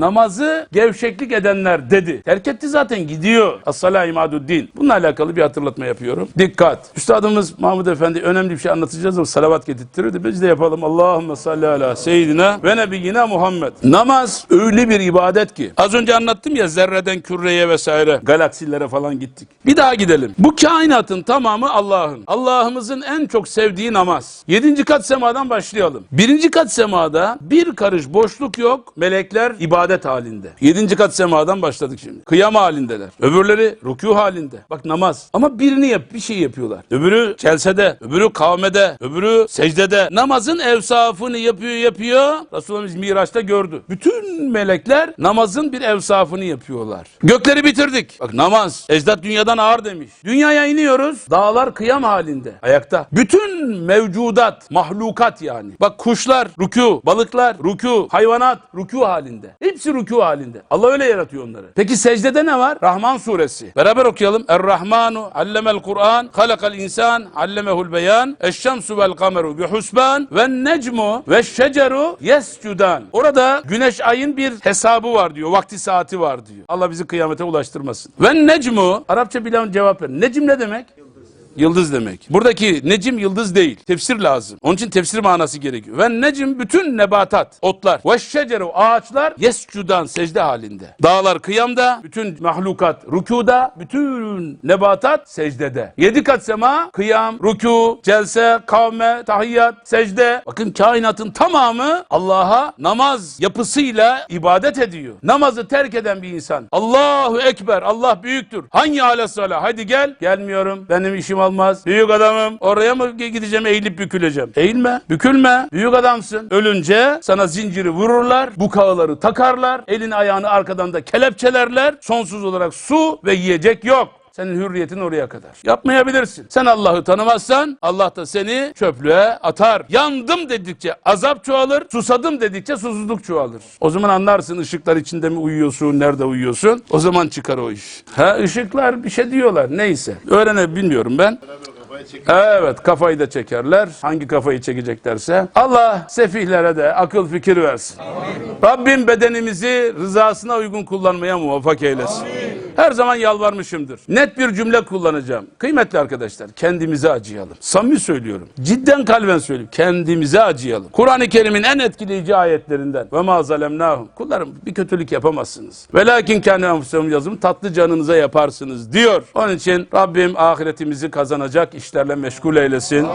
namazı gevşeklik edenler dedi. Terk etti zaten gidiyor. As-salâ imaduddin. Bununla alakalı bir hatırlatma yapıyorum. Dikkat. Üstadımız Mahmud Efendi önemli bir şey anlatacağız ama salavat getirttirirdi. Biz de yapalım. Allahümme salli ala seyyidina ve nebiyyina Muhammed. Namaz öyle bir ibadet ki. Az önce anlattım ya zerreden küreye vesaire galaksilere falan gittik. Bir daha gidelim. Bu kainatın tamamı Allah'ın. Allah'ımızın en çok sevdiği namaz. Yedinci kat semadan başlayalım. Birinci kat semada bir karış boşluk yok. Melekler ibadet halinde. Yedinci kat semadan başladık şimdi. Kıyam halindeler. Öbürleri rükû halinde. Bak namaz. Ama birini yap, bir şey yapıyorlar. Öbürü celsede, öbürü kavmede, öbürü secdede. Namazın evsafını yapıyor yapıyor. Resulullah Miraç'ta gördü. Bütün melekler namazın bir evsafını yapıyorlar. Gökleri bitirdik. Bak namaz. Ecdat dünyadan ağır demiş. Dünyaya iniyoruz. Dağlar kıyam halinde. Ayakta. Bütün mevcudat, mahlukat yani. Bak kuşlar, rükû, balıklar, rükû, hayvanat, rükû halinde. Hepsi rükû halinde. Allah öyle yaratıyor onları. Peki secdede ne var? Rahman suresi. Beraber okuyalım. Er-Rahmanu allemel Kur'an, halakal insan, allemehul beyan, eşşemsu vel kameru bihusban ve necmu ve şeceru yescudan. Orada güneş ayın bir hesabı var diyor. Vakti saati var diyor. Allah bizi kıyamete ulaştırmasın. Ve necmu, Arapça bilen cevap ver. Necim ne demek? Yıldız demek. Buradaki necim yıldız değil. Tefsir lazım. Onun için tefsir manası gerekiyor. Ve necim bütün nebatat, otlar. Ve şeceru ağaçlar yescudan secde halinde. Dağlar kıyamda, bütün mahlukat rükuda, bütün nebatat secdede. Yedi kat sema, kıyam, rükû, celse, kavme, tahiyyat, secde. Bakın kainatın tamamı Allah'a namaz yapısıyla ibadet ediyor. Namazı terk eden bir insan. Allahu Ekber, Allah büyüktür. Hangi alet sala? Hadi gel. Gelmiyorum. Benim işim olmaz. Büyük adamım. Oraya mı gideceğim eğilip büküleceğim? Eğilme. Bükülme. Büyük adamsın. Ölünce sana zinciri vururlar. Bu kağıları takarlar. Elini ayağını arkadan da kelepçelerler. Sonsuz olarak su ve yiyecek yok. Senin hürriyetin oraya kadar. Yapmayabilirsin. Sen Allah'ı tanımazsan Allah da seni çöplüğe atar. Yandım dedikçe azap çoğalır. Susadım dedikçe susuzluk çoğalır. O zaman anlarsın ışıklar içinde mi uyuyorsun, nerede uyuyorsun. O zaman çıkar o iş. Ha ışıklar bir şey diyorlar. Neyse. Öğrene bilmiyorum ben. Evet kafayı da çekerler. Hangi kafayı çekeceklerse. Allah sefihlere de akıl fikir versin. Rabbim bedenimizi rızasına uygun kullanmaya muvaffak eylesin. Her zaman yalvarmışımdır. Net bir cümle kullanacağım. Kıymetli arkadaşlar kendimize acıyalım. Samimi söylüyorum. Cidden kalben söylüyorum. Kendimize acıyalım. Kur'an-ı Kerim'in en etkileyici ayetlerinden. Ve ma zalemnahum. Kullarım bir kötülük yapamazsınız. Velakin kendi enfusehum yazım tatlı canınıza yaparsınız diyor. Onun için Rabbim ahiretimizi kazanacak işlerle meşgul eylesin.